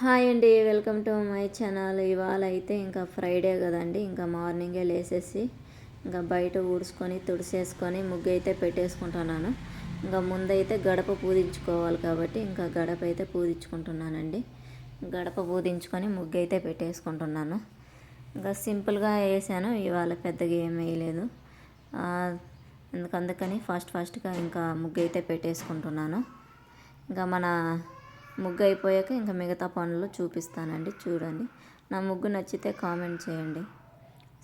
Hi అండి welcome to my channel. ఇవాళ అయితే ఇంకా ఫ్రైడే కదండి ఇంకా మార్నింగే లేసేసి ఇంకా బయట ఊడ్చుకొని తుడిసేసుకొని ముగ్గు అయితే పెట్టేసుకుంటున్నాను. ఇంకా ముందైతే గడప పూజించుకోవాలి కాబట్టి ఇంకా గడప అయితే పూజించుకుంటున్నానండి గడప పూజించుకొని ముగ్గు అయితే పెట్టేసుకుంటున్నాను. ఇంకా సింపుల్గా వేసాను ఇవాళ పెద్దగా ఏం వేయలేదు. అందుకని ఫాస్ట్ ఫాస్ట్గా ఇంకా ముగ్గు అయితే పెట్టేసుకుంటున్నాను. ఇంకా మన ముగ్గు అయిపోయాక ఇంకా మిగతా పనులు చూపిస్తానండి చూడండి. నా ముగ్గు నచ్చితే కామెంట్ చేయండి.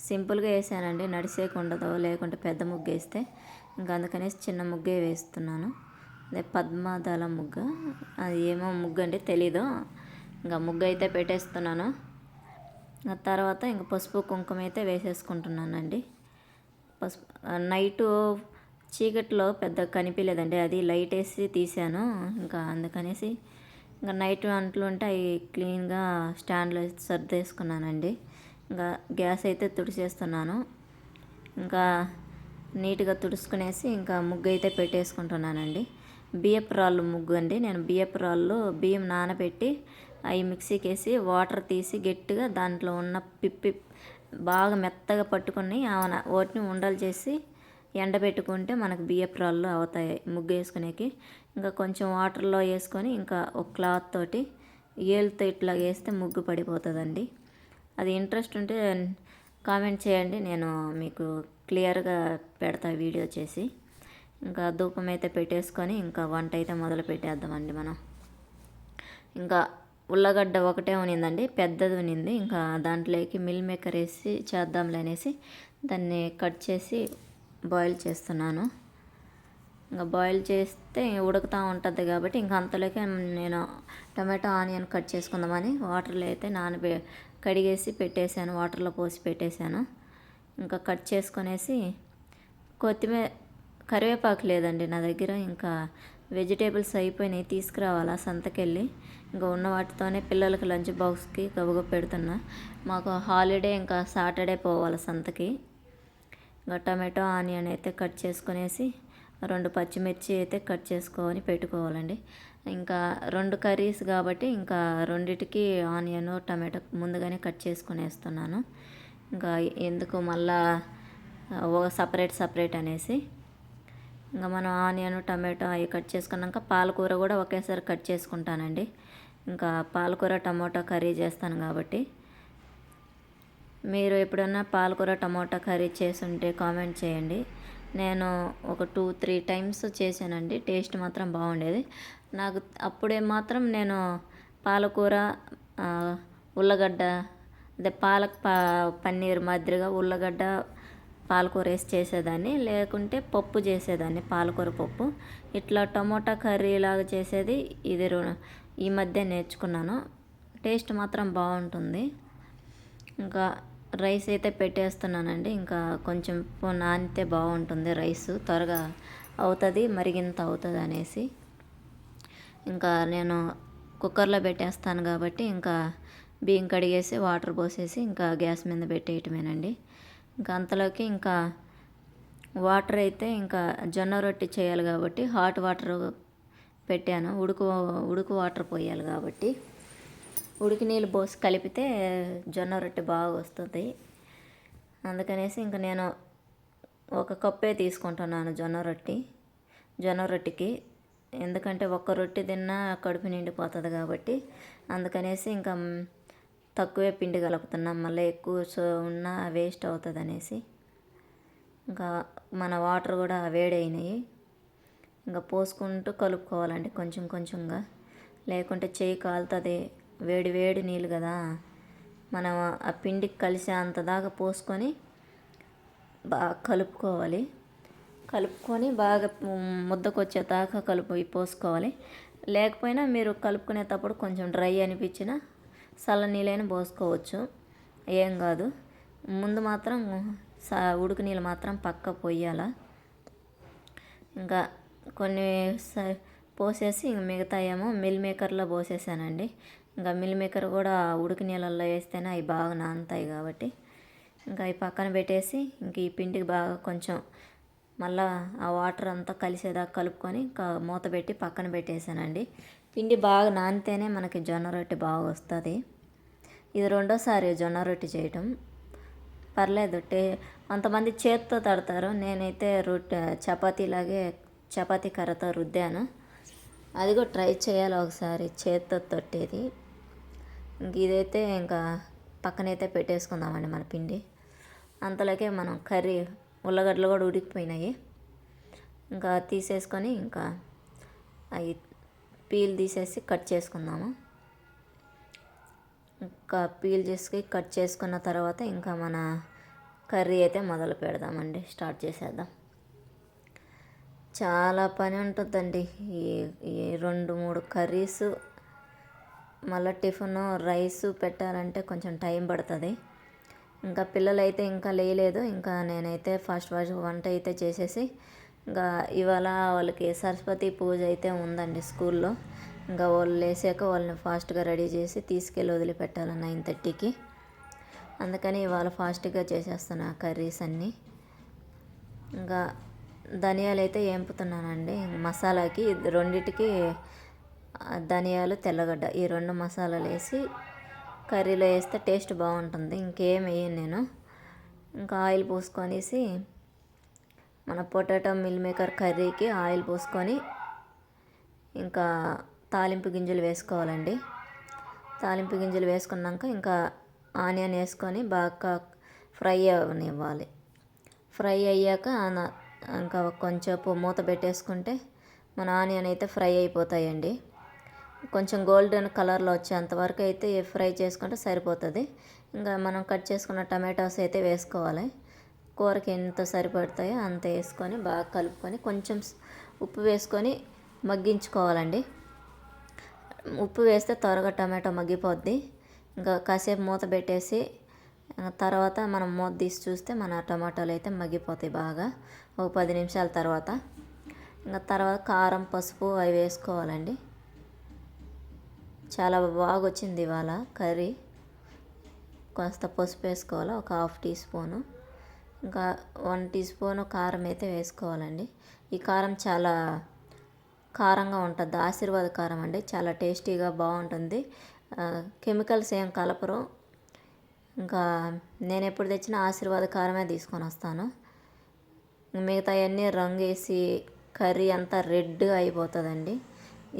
సింపుల్గా వేసానండి నడిసేకి ఉండదు లేకుంటే పెద్ద ముగ్గు వేస్తే ఇంకా అందుకనేసి చిన్న ముగ్గే వేస్తున్నాను. అదే పద్మదళ ముగ్గు. అది ఏమో ముగ్గు అండి తెలీదు. ఇంకా ముగ్గు అయితే పెట్టేస్తున్నాను తర్వాత ఇంకా పసుపు కుంకుమ అయితే వేసేసుకుంటున్నానండి. పసుపు నైటు చీకట్లో పెద్ద కనిపించలేదండి అది లైట్ వేసి తీసాను ఇంకా అందుకనేసి ఇంకా నైట్ అంట్లు ఉంటే అవి క్లీన్గా స్టాండ్లో సర్దేసుకున్నానండి. ఇంకా గ్యాస్ అయితే తుడిచేస్తున్నాను. ఇంకా నీట్గా తుడుచుకునేసి ఇంకా ముగ్గు అయితే పెట్టేసుకుంటున్నానండి. బియ్యపు రాళ్ళు ముగ్గు అండి. నేను బియ్యపు రాళ్ళు బియ్యం నానబెట్టి అవి మిక్సీకి వేసి వాటర్ తీసి గట్టిగా దాంట్లో ఉన్న పిప్పి బాగా మెత్తగా పట్టుకొని వాటిని ఉండలు చేసి ఎండబెట్టుకుంటే మనకు బియ్యపు రాళ్ళు అవుతాయి ముగ్గు వేసుకునేకి. ఇంకా కొంచెం వాటర్లో వేసుకొని ఇంకా ఒక క్లాత్ తోటి ఏళ్ళతో ఇట్లా వేస్తే ముగ్గు పడిపోతుందండి. అది ఇంట్రెస్ట్ ఉంటే కామెంట్ చేయండి నేను మీకు క్లియర్గా పెడతా వీడియో చేసి. ఇంకా ధూపం అయితే పెట్టేసుకొని ఇంకా వంట అయితే మొదలు పెట్టేద్దామండి మనం. ఇంకా ఉల్లగడ్డ ఒకటే ఉనిందండి పెద్దది ఉనింది. ఇంకా దాంట్లోకి మిల్ మేకర్ వేసి చేద్దాంలే అనేసి దాన్ని కట్ చేసి బాయిల్ చేస్తున్నాను. ఇంకా బాయిల్ చేస్తే ఉడుకుతూ ఉంటుంది కాబట్టి ఇంకా అంతలోకి నేను టమాటో ఆనియన్ కట్ చేసుకుందామని వాటర్లో అయితే నానబె కడిగేసి పెట్టేశాను వాటర్లో పోసి పెట్టేశాను ఇంకా కట్ చేసుకొనేసి కొత్తిమీర కరివేపాకు లేదండి నా దగ్గర ఇంకా వెజిటేబుల్స్ అయిపోయినాయి తీసుకురావాలా సంతకెళ్ళి. ఇంకా ఉన్న వాటితోనే పిల్లలకి లంచ్ బాక్స్కి గబగబ పెడుతున్నా. మాకు హాలిడే ఇంకా సాటర్డే పోవాలి సంతకి. ఇంకా టమాటో ఆనియన్ అయితే కట్ చేసుకునేసి రెండు పచ్చిమిర్చి అయితే కట్ చేసుకొని పెట్టుకోవాలండి. ఇంకా రెండు కర్రీస్ కాబట్టి ఇంకా రెండిటికి ఆనియన్ టమాటో ముందుగానే కట్ చేసుకొని వేస్తున్నాను ఇంకా ఎందుకు మళ్ళా సపరేట్ సపరేట్ అనేసి. ఇంకా మనం ఆనియన్ టమాటో అవి కట్ చేసుకున్నాక పాలకూర కూడా ఒకేసారి కట్ చేసుకుంటానండి. ఇంకా పాలకూర టమాటో కర్రీ చేస్తాను కాబట్టి. మీరు ఎప్పుడన్నా పాలకూర టమాటా కర్రీ చేసుంటే కామెంట్ చేయండి. నేను ఒక టూ త్రీ టైమ్స్ చేశానండి. టేస్ట్ మాత్రం బాగుండేది. నాకు అప్పుడే మాత్రం నేను పాలకూర ఉల్లగడ్డ అదే పాలక్ పా పన్నీర్ మాదిరిగా ఉల్లగడ్డ పాలకూర వేసి చేసేదాన్ని. లేకుంటే పప్పు చేసేదాన్ని పాలకూర పప్పు. ఇట్లా టమోటా కర్రీ లాగా చేసేది ఇది ఈ మధ్య నేర్చుకున్నాను. టేస్ట్ మాత్రం బాగుంటుంది. ఇంకా రైస్ అయితే పెట్టేస్తున్నానండి. ఇంకా కొంచెం నానితే బాగుంటుంది రైస్. త్వరగా అవుతుంది మరిగింత అవుతుంది అనేసి. ఇంకా నేను కుక్కర్లో పెట్టేస్తాను కాబట్టి ఇంకా బియ్యం కడిగేసి వాటర్ పోసేసి ఇంకా గ్యాస్ మీద పెట్టేయటమేనండి. ఇంకా అంతలోకి ఇంకా వాటర్ అయితే ఇంకా జొన్న రొట్టె చేయాలి కాబట్టి హాట్ వాటర్ పెట్టాను. ఉడుకు ఉడుకు వాటర్ పోయాలి కాబట్టి. ఉడికి నీళ్ళు పోసి కలిపితే జొన్న రొట్టె బాగా వస్తుంది. అందుకనేసి ఇంకా నేను ఒక కప్పే తీసుకుంటున్నాను జొన్న రొట్టె. జొన్న రొట్టెకి ఎందుకంటే ఒక్క రొట్టె తిన్నా కడుపు నిండిపోతుంది కాబట్టి అందుకనేసి ఇంకా తక్కువే పిండి కలుపుతున్నాం. మళ్ళీ ఎక్కువ ఉన్నా వేస్ట్ అవుతుంది అనేసి ఇంకా మన వాటర్ కూడా వేడైనాయి. ఇంకా పోసుకుంటూ కలుపుకోవాలండి కొంచెం కొంచెంగా. లేకుంటే చేయి కాలుతుంది. వేడి వేడి నీళ్ళు కదా. మనం ఆ పిండికి కలిసే అంత దాకా పోసుకొని బాగా కలుపుకోవాలి. కలుపుకొని బాగా ముద్దకొచ్చేదాకా కలుపు పోసుకోవాలి. లేకపోయినా మీరు కలుపుకునేటప్పుడు కొంచెం డ్రై అనిపించిన చల్ల నీళ్ళైనా పోసుకోవచ్చు. ఏం కాదు. ముందు మాత్రం సా ఉడుకు నీళ్ళు మాత్రం పక్క పొయ్యాల. ఇంకా కొన్ని పోసేసి మిగతా ఏమో మిల్ మేకర్లో పోసేసానండి. ఇంకా మిల్ మేకర్ కూడా ఉడికి నీళ్ళల్లో వేస్తేనే అవి బాగా నానుతాయి కాబట్టి ఇంకా అవి పక్కన పెట్టేసి ఇంక ఈ పిండికి బాగా కొంచెం మళ్ళా ఆ వాటర్ అంతా కలిసేదాకా కలుపుకొని మూత పెట్టి పక్కన పెట్టేసానండి. పిండి బాగా నానితేనే మనకి జొన్న రొట్టె బాగా వస్తుంది. ఇది రెండోసారి జొన్న రొట్టె చేయటం. పర్లేదు టే కొంతమంది చేత్తో తడతారు. నేనైతే రొట్టె చపాతీలాగే చపాతీ కర్రతో రుద్దాను. అది కూడా ట్రై చేయాలి ఒకసారి చేత్తో తొట్టేది. ఇంక ఇదైతే ఇంకా పక్కనైతే పెట్టేసుకుందామండి మన పిండి. అంతలోకే మనం కర్రీ ఉల్లగడ్డలు కూడా ఉడికిపోయినాయి. ఇంకా తీసేసుకొని ఇంకా అవి పీల్ తీసేసి కట్ చేసుకుందాము. ఇంకా పీల్ చేసి కట్ చేసుకున్న తర్వాత ఇంకా మన కర్రీ అయితే మొదలు పెడదామండి. స్టార్ట్ చేసేద్దాం. చాలా పని ఉంటుందండి. ఈ ఈ రెండు మూడు కర్రీస్ మళ్ళీ టిఫిన్ రైస్ పెట్టాలంటే కొంచెం టైం పడుతుంది. ఇంకా పిల్లలైతే ఇంకా లేయలేదు. ఇంకా నేనైతే ఫస్ట్ ఫస్ట్ వంట అయితే చేసేసి ఇంకా ఇవాళ వాళ్ళకి సరస్వతి పూజ అయితే ఉందండి స్కూల్లో. ఇంకా వాళ్ళు లేసాక వాళ్ళని ఫాస్ట్గా రెడీ చేసి తీసుకెళ్ళి వదిలిపెట్టాలి నైన్ థర్టీకి. అందుకని ఇవాళ ఫాస్ట్గా చేసేస్తున్నా కర్రీస్ అన్నీ. ఇంకా ధనియాలు అయితే ఏంపుతున్నానండి మసాలాకి రెండిటికి ధనియాలు తెల్లగడ్డ ఈ రెండు మసాలాలు వేసి కర్రీలో వేస్తే టేస్ట్ బాగుంటుంది. ఇంకేం వేయను నేను. ఇంకా ఆయిల్ పోసుకొనేసి మన పొటాటో మిల్ మేకర్ కర్రీకి ఆయిల్ పోసుకొని ఇంకా తాలింపు గింజలు వేసుకోవాలండి. తాలింపు గింజలు వేసుకున్నాక ఇంకా ఆనియన్ వేసుకొని బాగా ఫ్రై అవనివ్వాలి. ఫ్రై అయ్యాక ఇంకా కొంచెంసేపు మూత పెట్టేసుకుంటే మన ఆనియన్ అయితే ఫ్రై అయిపోతాయండి. కొంచెం గోల్డెన్ కలర్లో వచ్చేంత వరకు అయితే ఫ్రై చేసుకుంటే సరిపోతుంది. ఇంకా మనం కట్ చేసుకున్న టమాటోస్ అయితే వేసుకోవాలి. కూరకి ఎంత సరిపడతాయో అంత వేసుకొని బాగా కలుపుకొని కొంచెం ఉప్పు వేసుకొని మగ్గించుకోవాలండి. ఉప్పు వేస్తే త్వరగా టమాటో మగ్గిపోద్ది. ఇంకా కాసేపు మూత పెట్టేసి తర్వాత మనం మూత తీసి చూస్తే మన టమాటాలు అయితే మగ్గిపోతాయి బాగా. ఒక పది నిమిషాల తర్వాత. ఇంకా తర్వాత కారం పసుపు అవి వేసుకోవాలండి. చాలా బాగా వచ్చింది ఇవాళ కర్రీ. కాస్త పసుపు వేసుకోవాలి ఒక హాఫ్ టీ స్పూను. ఇంకా వన్ టీ స్పూన్ కారం అయితే వేసుకోవాలండి. ఈ కారం చాలా కారంగా ఉంటుంది ఆశీర్వాద కారం అండి. చాలా టేస్టీగా బాగుంటుంది. కెమికల్స్ ఏం కలపరు. ఇంకా నేను ఎప్పుడు తెచ్చిన ఆశీర్వాద కారమే తీసుకొని వస్తాను. మిగతా అన్నీ రంగు వేసి కర్రీ అంతా రెడ్గా అయిపోతుందండి.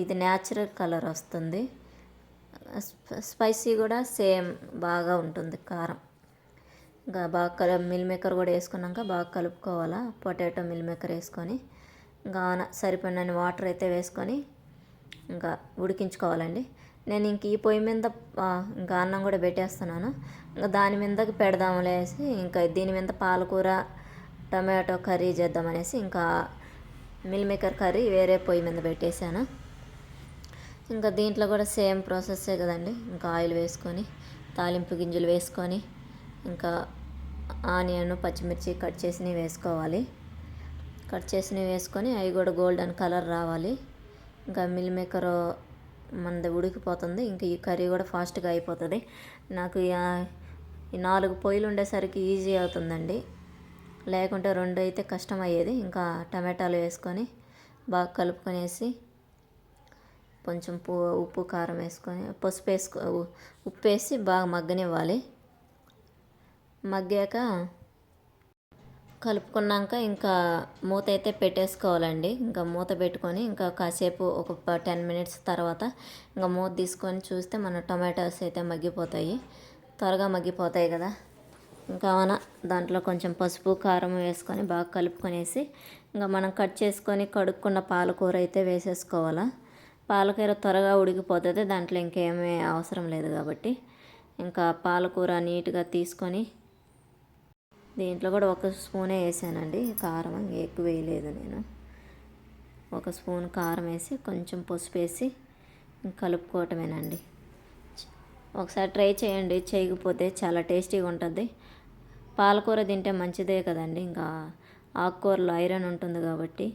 ఇది న్యాచురల్ కలర్ వస్తుంది. స్పైసీ కూడా సేమ్ బాగా ఉంటుంది కారం. ఇంకా బాగా కల మిల్ మేకర్ కూడా వేసుకున్నాక బాగా కలుపుకోవాలా పొటాటో మిల్ మేకర్ వేసుకొని ఇంకా సరిపడిన వాటర్ అయితే వేసుకొని ఇంకా ఉడికించుకోవాలండి. నేను ఇంక ఈ పొయ్యి మీద ఇంకా అన్నం కూడా పెట్టేస్తున్నాను. ఇంకా దాని మీదకి పెడదాములేసి ఇంకా దీని మీద పాలకూర టమాటో కర్రీ చేద్దామనేసి ఇంకా మిల్ మేకర్ కర్రీ వేరే పొయ్యి మీద పెట్టేశాను. ఇంకా దీంట్లో కూడా సేమ్ ప్రాసెస్సే కదండి. ఇంకా ఆయిల్ వేసుకొని తాలింపు గింజలు వేసుకొని ఇంకా ఆనియన్ పచ్చిమిర్చి కట్ చేసినవి వేసుకోవాలి. కట్ చేసినవి వేసుకొని అవి కూడా గోల్డెన్ కలర్ రావాలి. ఇంకా మిల్ మేకర్ మనది ఉడికిపోతుంది. ఇంకా ఈ కర్రీ కూడా ఫాస్ట్గా అయిపోతుంది. నాకు ఈ ఈ నాలుగు పొయ్యిలు ఉండేసరికి ఈజీ అవుతుందండి. లేకుంటే రెండు అయితే కష్టం అయ్యేది ఇంకా టమాటాలు వేసుకొని బాగా కలుపుకొనేసి కొంచెం పు ఉప్పు కారం వేసుకొని పసుపు వేసుకో ఉప్పు వేసి బాగా మగ్గనివ్వాలి. మగ్గాక కలుపుకున్నాక ఇంకా మూత అయితే పెట్టేసుకోవాలండి. ఇంకా మూత పెట్టుకొని ఇంకా కాసేపు ఒక టెన్ మినిట్స్ తర్వాత ఇంకా మూత తీసుకొని చూస్తే మన టొమాటోస్ అయితే మగ్గిపోతాయి. త్వరగా మగ్గిపోతాయి కదా. ఇంకా మన దాంట్లో కొంచెం పసుపు కారం వేసుకొని బాగా కలుపుకొనేసి ఇంకా మనం కట్ చేసుకొని కడుక్కున్న పాలకూర అయితే వేసేసుకోవాలా. పాలకూర త్వరగా ఉడికిపోతుంది దాంట్లో ఇంకేమీ అవసరం లేదు కాబట్టి. ఇంకా పాలకూర నీట్గా తీసుకొని దీంట్లో కూడా ఒక స్పూనే వేసానండి. కారం ఎక్కువ వేయలేదు నేను. ఒక స్పూన్ కారం వేసి కొంచెం పసుపు వేసి కలుపుకోవటమేనండి. ఒకసారి ట్రై చేయండి చేయకపోతే చాలా టేస్టీగా ఉంటుంది. పాలకూర తింటే మంచిదే కదండి. ఇంకా ఆకుకూరలో ఐరన్ ఉంటుంది కాబట్టి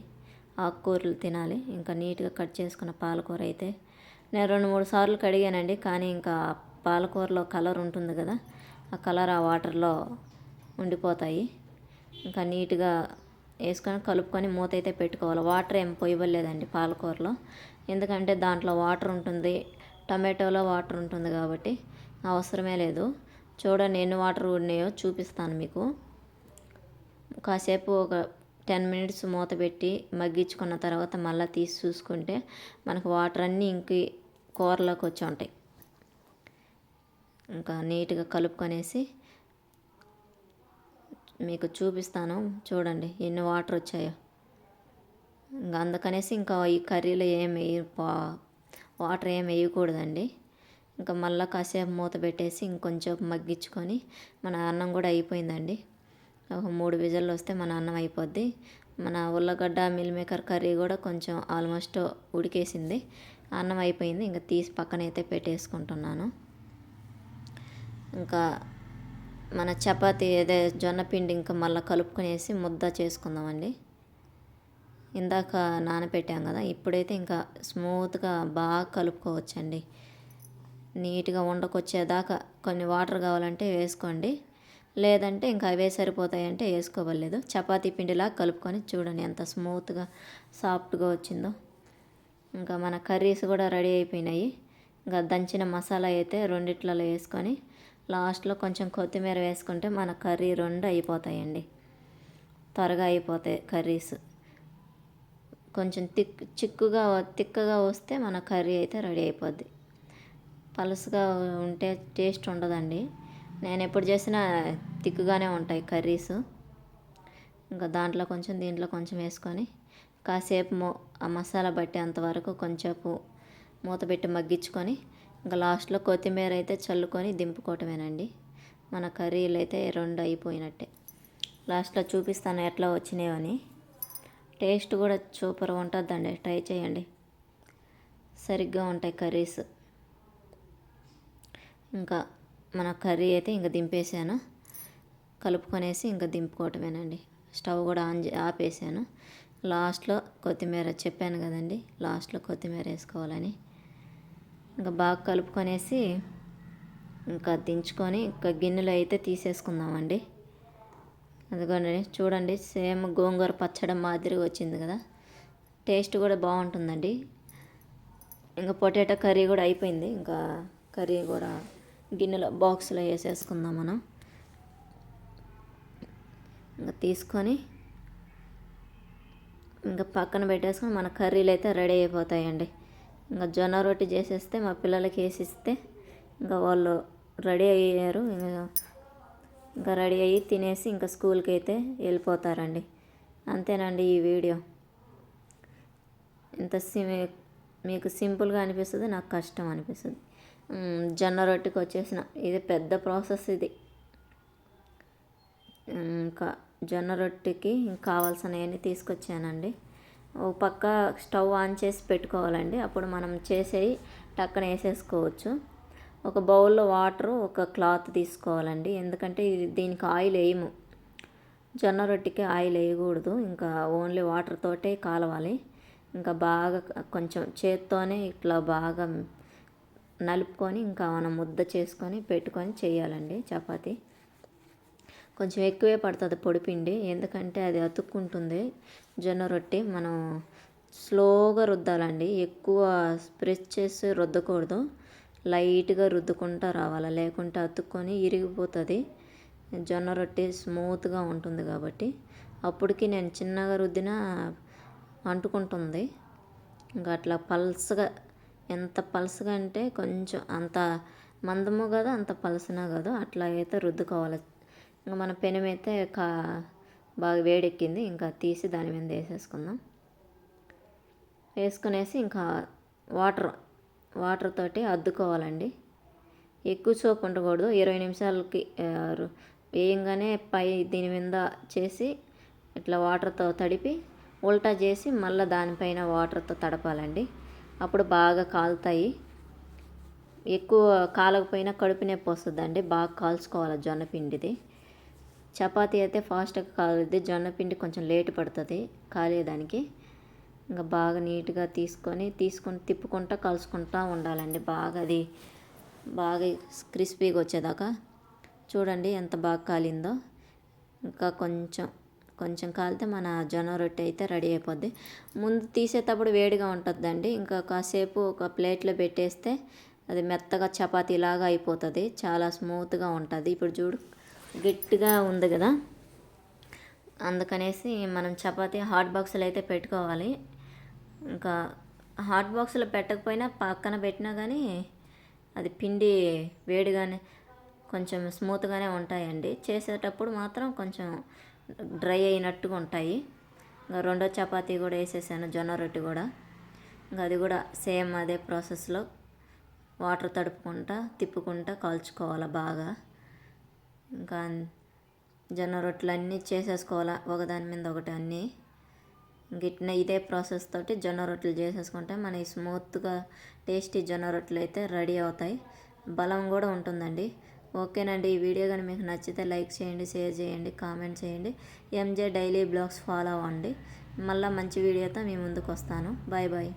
ఆకుకూరలు తినాలి. ఇంకా నీట్గా కట్ చేసుకున్న పాలకూర అయితే నేను రెండు మూడు సార్లు కడిగానండి. కానీ ఇంకా పాలకూరలో కలర్ ఉంటుంది కదా ఆ కలర్ ఆ వాటర్లో ఉండిపోతాయి. ఇంకా నీట్గా వేసుకొని కలుపుకొని మూత అయితే పెట్టుకోవాలి. వాటర్ ఏం పొయ్యలేదండి పాలకూరలో. ఎందుకంటే దాంట్లో వాటర్ ఉంటుంది టమాటోలో వాటర్ ఉంటుంది కాబట్టి అవసరమే లేదు. చూడండి ఎన్ని వాటర్ ఉన్నాయో చూపిస్తాను మీకు. కాసేపు ఒక టెన్ మినిట్స్ మూత పెట్టి మగ్గించుకున్న తర్వాత మళ్ళీ తీసి చూసుకుంటే మనకు వాటర్ అన్నీ ఇంక కూరలోకి వచ్చి ఉంటాయి. ఇంకా నీట్గా కలుపుకొనేసి మీకు చూపిస్తాను. చూడండి ఎన్ని వాటర్ వచ్చాయో. ఇంకా అందుకనేసి ఇంకా ఈ కర్రీలో ఏం వేయ వాటర్ ఏం వేయకూడదండి. ఇంకా మళ్ళీ కాసేపు మూత పెట్టేసి ఇంకొంచెం మగ్గించుకొని మన అన్నం కూడా అయిపోయిందండి. ఒక మూడు విజల్లు వస్తే మన అన్నం అయిపోద్ది. మన ఉల్లగడ్డ మిల్ మేకర్ కర్రీ కూడా కొంచెం ఆల్మోస్ట్ ఉడికేసింది. అన్నం అయిపోయింది. ఇంకా తీసి పక్కన అయితే పెట్టేసుకుంటున్నాను. ఇంకా మన చపాతి అదే జొన్న పిండి ఇంకా మళ్ళీ కలుపుకునేసి ముద్ద చేసుకుందామండి. ఇందాక నానబెట్టాం కదా ఇప్పుడైతే ఇంకా స్మూత్గా బాగా కలుపుకోవచ్చండి. నీట్గా ఉండకొచ్చేదాకా కొన్ని వాటర్ కావాలంటే వేసుకోండి. లేదంటే ఇంకా అవే సరిపోతాయంటే వేసుకోవలేదు చపాతీ పిండిలా కలుపుకొని చూడండి ఎంత స్మూత్గా సాఫ్ట్గా వచ్చిందో. ఇంకా మన కర్రీస్ కూడా రెడీ అయిపోయినాయి. ఇంకా దంచిన మసాలా అయితే రెండిట్లలో వేసుకొని లాస్ట్లో కొంచెం కొత్తిమీర వేసుకుంటే మన కర్రీ రెండు అయిపోతాయండి. త్వరగా అయిపోతాయి కర్రీస్. కొంచెం తిక్ చిక్కుగా తిక్కగా వస్తే మన కర్రీ అయితే రెడీ అయిపోద్ది. పలుసుగా ఉంటే టేస్ట్ ఉండదండి. నేను ఎప్పుడు చేసినా తిక్కుగానే ఉంటాయి కర్రీస్. ఇంకా దాంట్లో కొంచెం దీంట్లో కొంచెం వేసుకొని కాసేపు మో ఆ మసాలా పట్టేంత వరకు కొంచెంసేపు మూత పెట్టి మగ్గించుకొని ఇంకా లాస్ట్లో కొత్తిమీర అయితే చల్లుకొని దింపుకోవటమేనండి. మన కర్రీలు అయితే రెండు అయిపోయినట్టే. లాస్ట్లో చూపిస్తాను ఎట్లా వచ్చినాయని టేస్ట్ కూడా సూపర్గా ఉంటుందండి. ట్రై చేయండి. సరిగ్గా ఉంటాయి కర్రీస్. ఇంకా మన కర్రీ అయితే ఇంకా దింపేసాను కలుపుకొనేసి ఇంకా దింపుకోవటమేనండి. స్టవ్ కూడా ఆన్ ఆపేసాను లాస్ట్లో కొత్తిమీర చెప్పాను కదండి లాస్ట్లో కొత్తిమీర వేసుకోవాలని. ఇంకా బాగా కలుపుకొనేసి ఇంకా దించుకొని ఇంకా గిన్నెలో అయితే తీసేసుకుందామండి. అదిగోండి చూడండి సేమ్ గోంగూర పచ్చడి మాదిరి వచ్చింది కదా. టేస్ట్ కూడా బాగుంటుందండి. ఇంకా పొటాటో కర్రీ కూడా అయిపోయింది. ఇంకా కర్రీ కూడా గిన్నెలో బాక్స్లో వేసేసుకుందాం మనం. ఇంకా తీసుకొని ఇంకా పక్కన పెట్టేసుకొని మన కర్రీలు అయితే రెడీ అయిపోతాయండి. ఇంకా జొన్న రొట్టి చేసేస్తే మా పిల్లలకి వేసిస్తే ఇంకా వాళ్ళు రెడీ అయ్యారు. ఇంకా రెడీ అయ్యి తినేసి ఇంకా స్కూల్కి అయితే వెళ్ళిపోతారండి. అంతేనండి ఈ వీడియో. ఇంత సి మీకు సింపుల్గా అనిపిస్తుంది నాకు కష్టం అనిపిస్తుంది. జొన్న రొట్టెకి వచ్చేసిన. ఇది పెద్ద ప్రాసెస్ ఇది. ఇంకా జొన్న రొట్టెకి కావాల్సినవన్నీ తీసుకొచ్చానండి. ఓ పక్క స్టవ్ ఆన్ చేసి పెట్టుకోవాలండి. అప్పుడు మనం చేసేవి టక్కన వేసేసుకోవచ్చు. ఒక బౌల్లో వాటర్ ఒక క్లాత్ తీసుకోవాలండి. ఎందుకంటే ఇది దీనికి ఆయిల్ వేయము. జొన్న రొట్టెకి ఆయిల్ వేయకూడదు. ఇంకా ఓన్లీ వాటర్ తోటే కాలవాలి. ఇంకా బాగా కొంచెం చేత్తోనే ఇట్లా బాగా నలుపుకొని ఇంకా మనం ముద్ద చేసుకొని పెట్టుకొని చేయాలండి చపాతీ. కొంచెం ఎక్కువే పడుతుంది పొడిపిండి ఎందుకంటే అది అతుక్కుంటుంది. జొన్న రొట్టె మనం స్లోగా రుద్దాలండి. ఎక్కువ ప్రెస్ చేసి రుద్దకూడదు. లైట్గా రుద్దుకుంటా రావాలి. లేకుంటే అతుక్కొని ఇరిగిపోతుంది. జొన్న రొట్టె స్మూత్గా ఉంటుంది కాబట్టి. అప్పటికి నేను చిన్నగా రుద్దినా అంటుకుంటుంది. ఇంకా అట్లా పల్స్గా ఎంత పల్స్గా అంటే కొంచెం అంత మందము కాదు అంత పలసన కాదు. అట్లా అయితే రుద్దుకోవాలి. ఇంకా మన పెనమైతే కా బాగా వేడెక్కింది. ఇంకా తీసి దాని మీద వేసేసుకుందాం. వేసుకునేసి ఇంకా వాటర్ వాటర్ తోటి అద్దుకోవాలండి. ఎక్కువ సోపు ఉండకూడదు. ఇరవై నిమిషాలకి వేయంగానే పై దీని మీద చేసి ఇట్లా వాటర్తో తడిపి ఉల్టా చేసి మళ్ళీ దానిపైన వాటర్తో తడపాలండి. అప్పుడు బాగా కాలుతాయి. ఎక్కువ కాలకపోయినా కడుపు నొప్పి వస్తుందండి. బాగా కాల్చుకోవాలి జొన్న పిండిది. అయితే ఫాస్ట్గా కాలుద్ది. జొన్న పిండి కొంచెం లేట్ పడుతుంది కాలేదానికి. ఇంకా బాగా నీట్గా తీసుకొని తీసుకొని తిప్పుకుంటా కలుసుకుంటా ఉండాలండి. బాగా అది బాగా క్రిస్పీగా వచ్చేదాకా. చూడండి ఎంత బాగా కాలిందో. ఇంకా కొంచెం కొంచెం కాలితే మన జొన్న రొట్టె అయితే రెడీ అయిపోద్ది. ముందు తీసేటప్పుడు వేడిగా ఉంటుందండి ఇంకా కాసేపు ఒక ప్లేట్లో పెట్టేస్తే అది మెత్తగా చపాతీలాగా అయిపోతుంది. చాలా స్మూత్గా ఉంటుంది. ఇప్పుడు చూడు గట్టిగా ఉంది కదా. అందుకనేసి మనం చపాతీ హాట్ బాక్సులు అయితే పెట్టుకోవాలి. ఇంకా హాట్ బాక్స్లో పెట్టకపోయినా పక్కన పెట్టినా కానీ అది పిండి వేడిగానే కొంచెం స్మూత్గానే ఉంటాయండి. చేసేటప్పుడు మాత్రం కొంచెం డ్రై అయినట్టుగా ఉంటాయి. ఇంకా రెండో చపాతీ కూడా వేసేసాను జొన్న రొట్టె కూడా. ఇంకా అది కూడా సేమ్ అదే ప్రాసెస్లో వాటర్ తడుపుకుంటా తిప్పుకుంటా కాల్చుకోవాలి బాగా. ఇంకా జొన్న రొట్టెలు అన్నీ చేసేసుకోవాలా ఒకదాని మీద ఒకటి అన్నీ. గిట్న ఇదే ప్రాసెస్ తోటి జొన్న రొట్టెలు చేసేసుకుంటే మనకి స్మూత్గా టేస్టీ జొన్న రొట్టెలు అయితే రెడీ అవుతాయి. బలం కూడా ఉంటుందండి. ఓకేనండి ఈ వీడియో కానీ మీకు నచ్చితే లైక్ చేయండి షేర్ చేయండి కామెంట్ చేయండి. ఎంజే డైలీ బ్లాగ్స్ ఫాలో అవ్వండి. మళ్ళీ మంచి వీడియోతో మీ ముందుకు వస్తాను. Bye bye.